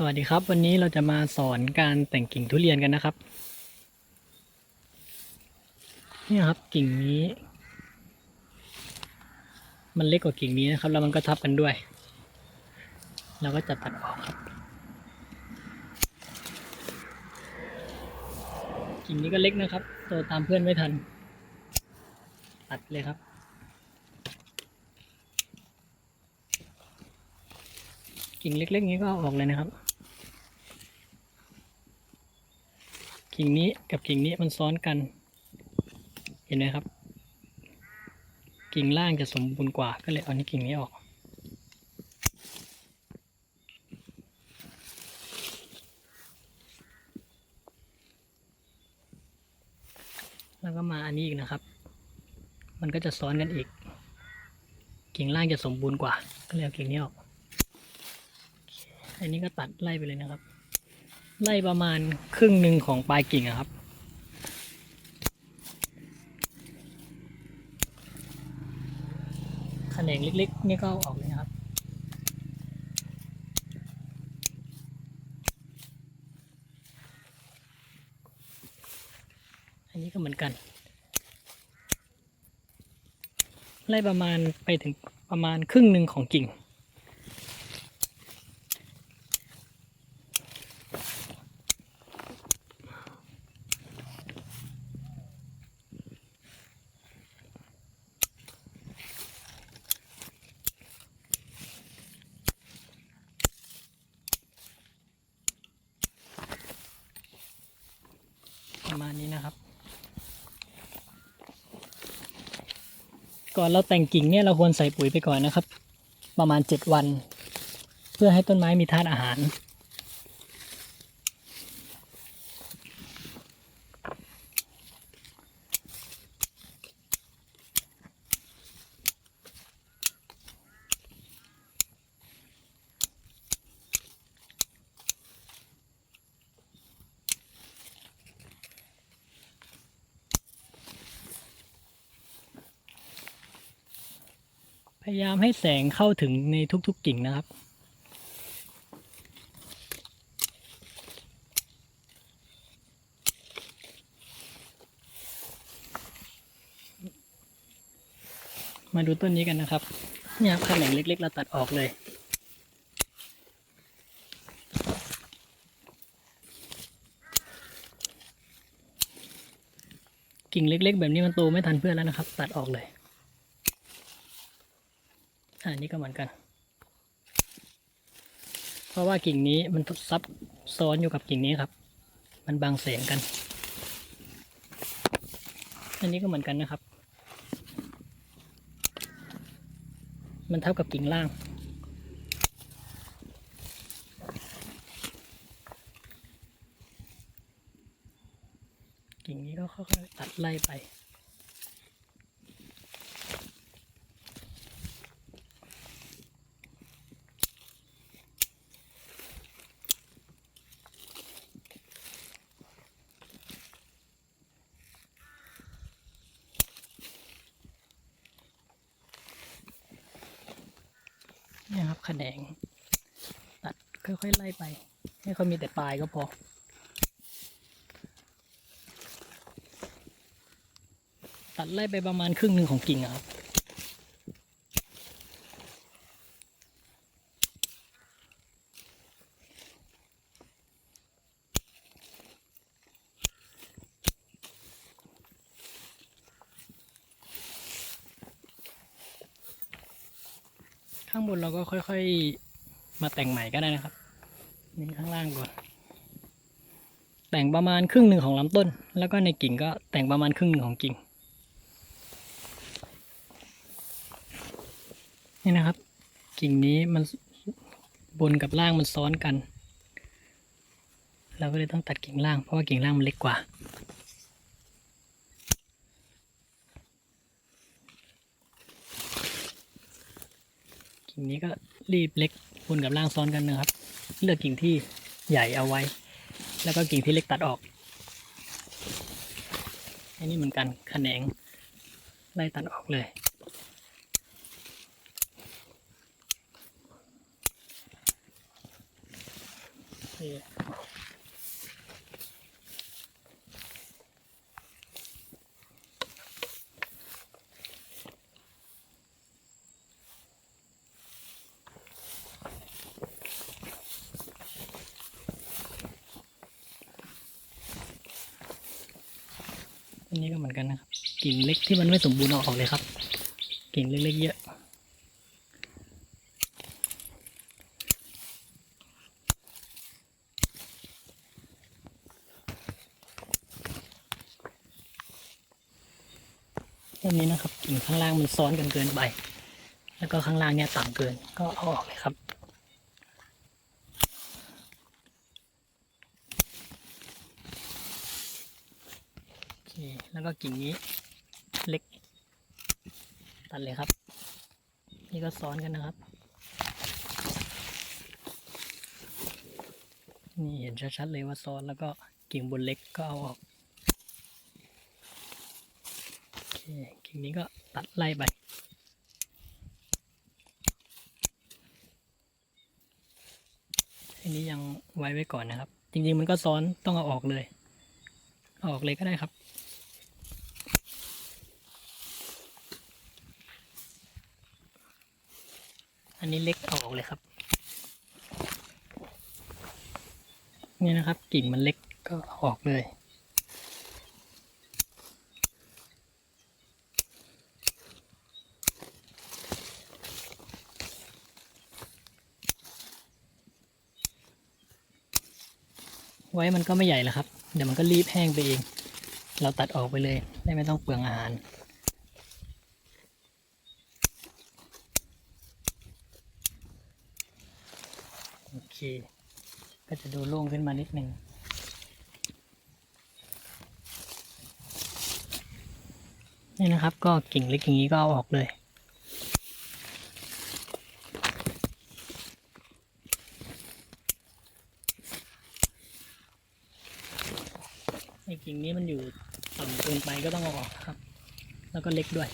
สวัสดีครับ วันนี้เราจะมาสอนการแต่งกิ่งทุเรียนกันนะครับนี่ครับกิ่งนี้ มันเล็กกว่ากิ่งนี้นะครับ แล้วมันก็ทับกันด้วย เราก็จะตัดออกครับ กิ่งนี้ก็เล็กนะครับโตตามเพื่อนไม่ทัน ตัดเลยครับกิ่งเล็กๆนี้ก็เอาออกเลยนะครับ กิ่งนี้กับกิ่งนี้มันซ้อนกัน เห็นไหมครับ กิ่งล่างจะสมบูรณ์กว่าก็เลยเอานี้กิ่งนี้ออก แล้วก็มาอันนี้อีกนะครับ มันก็จะซ้อนกันอีก กิ่งล่างจะสมบูรณ์กว่า ก็เลยเอากิ่งนี้ออก อันนี้ก็ตัดไล่ไปเลยนะครับ ไล่ประมาณครึ่งหนึ่งของปลายกิ่งครับ แขนงเล็กๆ นี่ก็ออกเลยครับอันนี้ก็เหมือนกัน ไล่ประมาณไปถึงประมาณครึ่งหนึ่งของกิ่ง ประมาณนี้นะครับ ก่อนเราแต่งกิ่งเนี่ยเราควรใส่ปุ๋ยไปก่อนนะครับ ประมาณเจ็ดวัน เพื่อให้ต้นไม้มีธาตุอาหาร พยายามให้แสงเข้าถึงในทุกๆกิ่งนะครับ มาดูต้นนี้กันนะครับ เนี่ยครับแขนงเล็กๆ เราตัดออกเลยกิ่งเล็ก ๆ แบบนี้มันโตไม่ทันเพื่อนแล้วนะครับ ตัดออกเลย อันนี้ก็เหมือนกัน เพราะว่ากิ่งนี้มันซับซ้อนอยู่กับกิ่งนี้ครับ มันบังแสงกัน อันนี้ก็เหมือนกันนะครับ มันเท่ากับกิ่งล่างกิ่งนี้ก็ค่อยๆตัดไล่ไป เนี่ยครับแขนง ตัดค่อยๆไล่ไป ให้เขามีแต่ปลายก็พอ ตัดไล่ไปประมาณครึ่งหนึ่งของกิ่งครับ ข้างบนเราก็ค่อยๆ มาแต่งใหม่ก็ได้นะครับ นี่ข้างล่างก่อน แต่งประมาณครึ่งหนึ่งของลำต้น แล้วก็ในกิ่งก็แต่งประมาณครึ่งหนึ่งของกิ่ง นี่นะครับ กิ่งนี้มันบนกับล่างมันซ้อนกัน เราก็เลยต้องตัดกิ่งล่างเพราะว่ากิ่งล่างมันเล็กกว่า นี้ก็รีบเล็กบนกับล่างซ้อนกันนะครับ เลือกกิ่งที่ใหญ่เอาไว้ แล้วก็กิ่งที่เล็กตัดออกอันนี้เหมือนกันแขนงไล่ตัดออกเลยอั นี้ก็เหมือนกันนะครับ กิ่งเล็กที่มันไม่สมบูรณ์เอาออกเลยครับ กิ่งเล็กๆเยอะต้นนี้นะครับกิ่งข้างล่างมันซ้อนกันเกินไป แล้วก็ข้างล่างเนี่ยต่ำเกินก็เอาออกเลยครับ คแล้วก็กิ่งนี้เล็ก ตัดเลยครับ นี่ก็ซ้อนกันนะครับ นี่เห็นชัดๆเลยว่าซ้อนแล้วก็กิ่งบนเล็กก็เอาออกโอเคกิ่งนี้ก็ตัดไล่ไปอันนี้ยังไว้ไว้ก่อนนะครับ จริงๆมันก็ซ้อนต้องเอาออกเลยเอาออกเลยก็ได้ครับ อันนี้เล็กออกเลยครับ นี่นะครับ กิ่งมันเล็กก็อออกเลย ไว้มันก็ไม่ใหญ่แล้วครับ เดี๋ยวมันก็รีบแห้งไปเอง เราตัดออกไปเลย ได้ไม่ต้องเปลืองอาหาร เค ก็จะดูโล่งขึ้นมานิดหนึ่งนี่นะครับ ก็กิ่งเล็กอย่างนี้ก็เอาออกเลย ไอ้กิ่งนี้มันอยู่ต่ำเกินไปก็ต้องเอาออกครับ แล้วก็เล็กด้วย